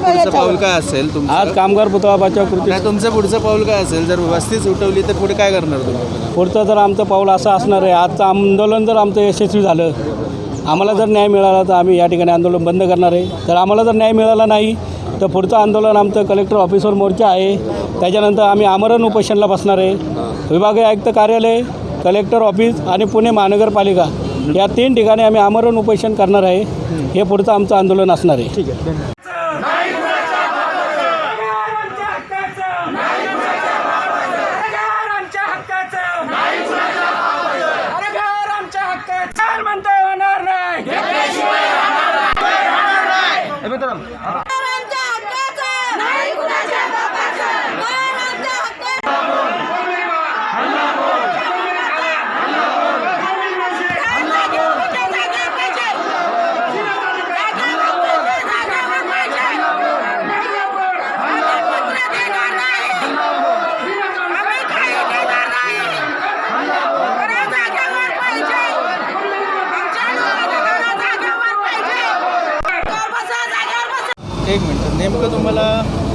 पुढचं पाऊल काय असेल तुमचं? आज कामगार पुतळा बचाव कृती नाही तुमचं पुढचं पाऊल काय असेल? जर वस्तीच उठवली तर पुढे काय करणार तुम्ही? पुढचं तर आमचं पाऊल असं असणार आहे आजचं आंदोलन जर आमचं यशस्वी झालं आम्हाला जर न्याय मिळाला तर आम्ही या ठिकाणी आंदोलन बंद करणार आहे. तर आम्हाला जर न्याय मिळाला नाही तर पुढचं आंदोलन आमचं कलेक्टर ऑफिसवर मोर्चा आहे. त्याच्यानंतर आम्ही आमरण उपोषणला बसणार आहे. विभागीय आयुक्त कार्यालय कलेक्टर ऑफिस आणि पुणे महानगरपालिका या तीन ठिकाणी आम्ही आमरण उपोषण करणार आहे. हे पुढचं आमचं आंदोलन असणार आहे ठीक आहे आमच्या हक्काचं अरे घर आमच्या हक्काचं म्हणता होणार नाही आमच्या एक मिनिट. नेमकं तुम्हाला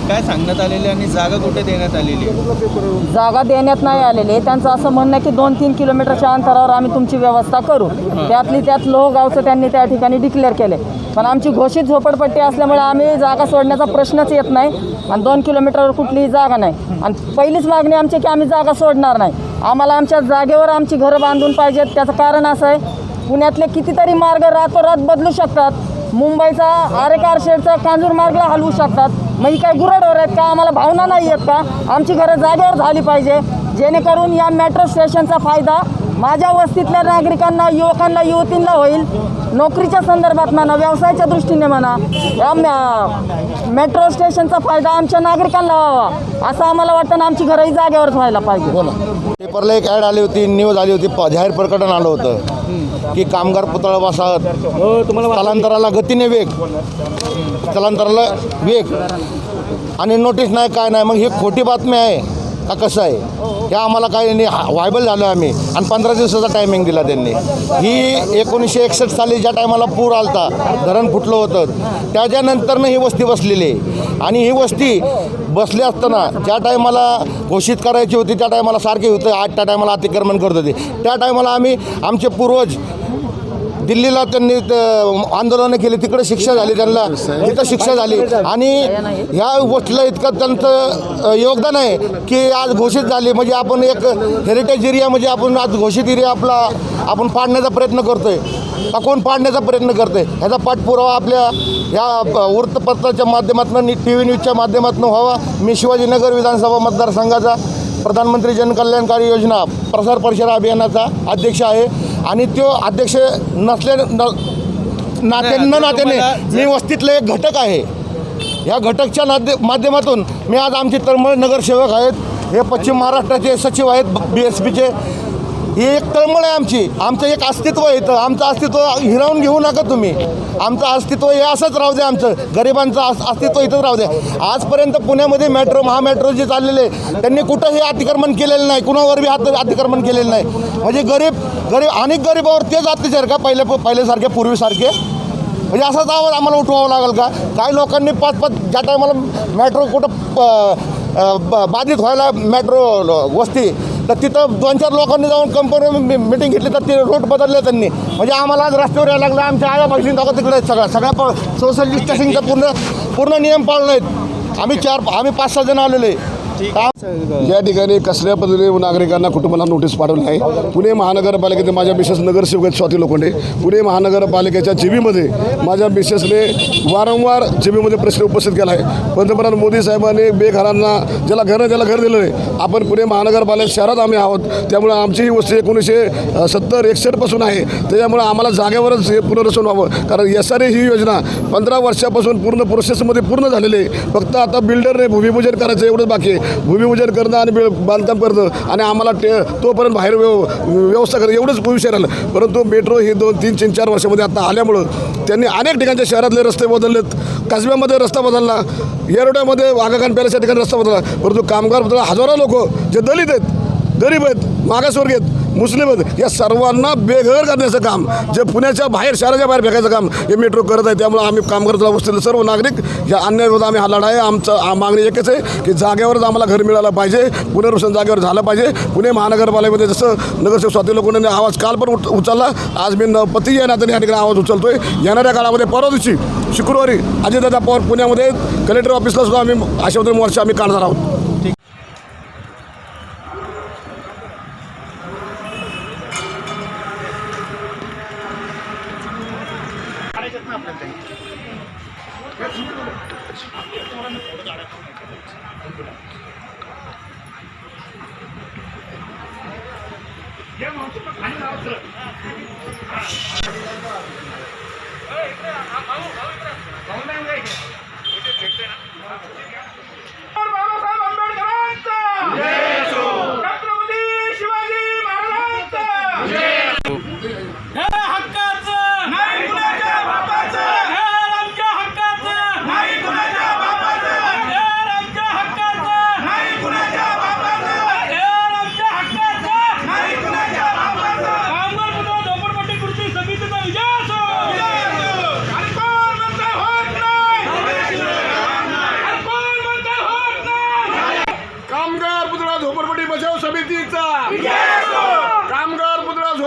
काय सांगण्यात आलेलं आणि जागा कुठे देण्यात आलेली आहे? जागा देण्यात नाही आलेली त्यांचं असं म्हणणं आहे की दोन तीन किलोमीटरच्या अंतरावर आम्ही तुमची व्यवस्था करू. त्यातली त्यात लोहगावचं त्यांनी त्या ठिकाणी डिक्लेअर केले पण आमची घोषित झोपडपट्टी असल्यामुळे आम्ही जागा सोडण्याचा प्रश्नच येत नाही आणि दोन किलोमीटरवर कुठलीही जागा नाही. आणि पहिलीच मागणी आमची की आम्ही जागा सोडणार नाही. आम्हाला आमच्या जागेवर आमची घरं बांधून पाहिजेत. त्याचं कारण असं आहे पुण्यातले कितीतरी मार्ग रातोरात बदलू शकतात. मुंबईचा आरेकार शेडचा कांजूर मार्गला हलवू शकतात. मग ही काय गुरडवर आहेत का? आम्हाला भावना नाही आहेत का? आमची घरं जागेवर झाली पाहिजे. जेणेकरून या मेट्रो स्टेशनचा फायदा माझ्या वस्तीतल्या नागरिकांना युवकांना युवतींना होईल. नोकरीच्या संदर्भात म्हणा व्यवसायाच्या दृष्टीने म्हणा मेट्रो स्टेशनचा फायदा आमच्या नागरिकांना व्हावा असं आम्हाला वाटतं आणि आमची घरंही जागेवरच व्हायला पाहिजे. पेपरला एक ॲड आली होती न्यूज आली होती प- जाहीर प्रकटन आलं होतं की कामगार पुतळा वसाहत हो तुम्हाला स्थलांतराला गतीने वेग स्थलांतराला वेग आणि नोटीस नाही काय नाही मग ही खोटी बातमी आहे. का कसं आहे? हे आम्हाला काही नाही व्हायबल झालो आम्ही. आणि पंधरा दिवसाचा टायमिंग दिला त्यांनी. ही एकोणीसशे एकसष्ट साली ज्या टायमाला पूर आलता धरण फुटलं होतं त्याच्यानंतरनं ही वस्ती बसलेली आहे. आणि ही वस्ती बसली असताना ज्या टायमाला घोषित करायची होती त्या टायमाला सारखी होतं आठ त्या टायमाला अतिक्रमण करत होते. त्या टायमाला आम्ही आमचे पूर्वज दिल्लीला त्यांनी त- आंदोलनं केली तिकडे शिक्षा झाली त्यांना तिथं शिक्षा झाली. आणि ह्या गोष्टीला इतकं त्यांचं योगदान आहे की आज घोषित झाली. म्हणजे आपण एक हेरिटेज एरिया म्हणजे आपण आज घोषित एरिया आपला आपण पाडण्याचा प्रयत्न करतोय. का पाडण्याचा प्रयत्न करतोय? ह्याचा पाठपुरावा आपल्या ह्या प- वृत्तपत्राच्या माध्यमातून टी व्ही न्यूजच्या माध्यमातून व्हावा. मी शिवाजीनगर विधानसभा मतदारसंघाचा प्रधानमंत्री जनकल्याणकारी योजना प्रसार परिषद अभियानाचा अध्यक्ष आहे. आणि तो अध्यक्ष नसल्या न नाते न नात्याने मी वस्तीतलं एक घटक आहे. या घटकच्या नाद्य माध्यमातून मी आज आमचे तळमळ नगरसेवक आहेत. हे पश्चिम महाराष्ट्राचे सचिव आहेत बी एस पीचे ही एक तळमळ आहे आमची. आमचं एक अस्तित्व आहे इथं. आमचं अस्तित्व हिरावून घेऊ नका तुम्ही. आमचं अस्तित्व हे असंच राहू दे आमचं. गरिबांचं अस्तित्व इथंच राहू दे. आजपर्यंत पुण्यामध्ये मेट्रो महामेट्रो जे चाललेले त्यांनी कुठंही अतिक्रमण केलेलं नाही. कुणावर बी हात अतिक्रमण केलेलं नाही. म्हणजे गरीब गरीब अनेक गरीबावर तेच अत्याचार का? पहिले पहिल्यासारखे पूर्वीसारखे? म्हणजे असाच आवाज आम्हाला उठवावं लागेल का? काही लोकांनी पाच पाच ज्या टायमाला मेट्रो कुठं प- ब- बाधित व्हायला मेट्रो वस्ती तर तिथं दोन चार लोकांनी जाऊन कंपनी मिटिंग घेतली तर ते रूट बदलले त्यांनी. म्हणजे आम्हाला आज रस्त्यावर यायला लागलं आमच्या आया बहिणी दोघं तिकडे सगळ्या. सगळ्या सोशल डिस्टन्सिंगचा पूर्ण पूर्ण नियम पाळले आहेत आम्ही चार आम्ही पाच सहा जण आलेले आहे. या ठिकाणी कसल्या पद्धतीने नागरिकांना कुटुंबाला नोटीस पाठवली आहे? पुणे महानगरपालिकेचे माझ्या मिसेस नगरसेवक आहेत स्वाती लोखंडे. पुणे महानगरपालिकेच्या जीबीमध्ये माझ्या मिसेसने वारंवार जीबीमध्ये प्रश्न उपस्थित केला आहे. पंतप्रधान मोदी साहेबांनी बेघरांना ज्याला घरं त्याला घर दिलं आहे आपण पुणे महानगरपालिका शहरात आम्ही आहोत. त्यामुळे आमची ही वस्ती एकोणीसशे सत्तर एकसष्टपासून आहे. त्याच्यामुळे आम्हाला जागेवरच हे पुनर्वसन व्हावं. कारण एस आर ए ही योजना पंधरा वर्षापासून पूर्ण प्रोसेसमध्ये पूर्ण झालेली आहे. फक्त आता बिल्डरने भूमिपूजन करायचं एवढंच बाकी आहे. भूमिपूजन करणं आणि बांधकाम करणं आणि आम्हाला ते तोपर्यंत बाहेर व्यव व्यवस्था करणं एवढंच विषय राहिलं. परंतु मेट्रो ही दोन तीन तीन चार वर्षामध्ये आता आल्यामुळं त्यांनी अनेक ठिकाणच्या शहरातले रस्ते बदललेत. कसब्यामध्ये रस्ता बदलला. येरोड्यामध्ये वाघाखान पॅलेसच्या ठिकाणी रस्ता बदलला. परंतु कामगार बदलला. हजारो लोक जे दलित आहेत गरीब आहेत मागासवर्गीय आहेत मुस्लिम आहेत. या सर्वांना बेघर करण्याचं काम जे पुण्याच्या बाहेर शहराच्या बाहेर फेकायचं काम हे मेट्रो करत आहे. त्यामुळे आम्ही कामगार वस्तीतील सर्व नागरिक या अन्यायविरोधात आम्ही हा लढा आहे. आमचं मागणी एकच आहे की जागेवरच आम्हाला घर मिळालं पाहिजे. पुनर्वसन जागेवर झालं पाहिजे. पुणे महानगरपालिकेमध्ये जसं नगरसेवक स्वाती लोकांनी आवाज काल पण उच- उचलला. आज मी न पती या नात्याने या ठिकाणी आवाज उचलतो आहे येणाऱ्या काळामध्ये परवा दिवशी शुक्रवारी अजितदादा पवार पुण्यामध्ये कलेक्टर ऑफिसला सुद्धा आम्ही अशा वर्ष मोर्चा आम्ही काढणार आहोत. ભાવ ભાવ ભાવ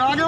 বাইরে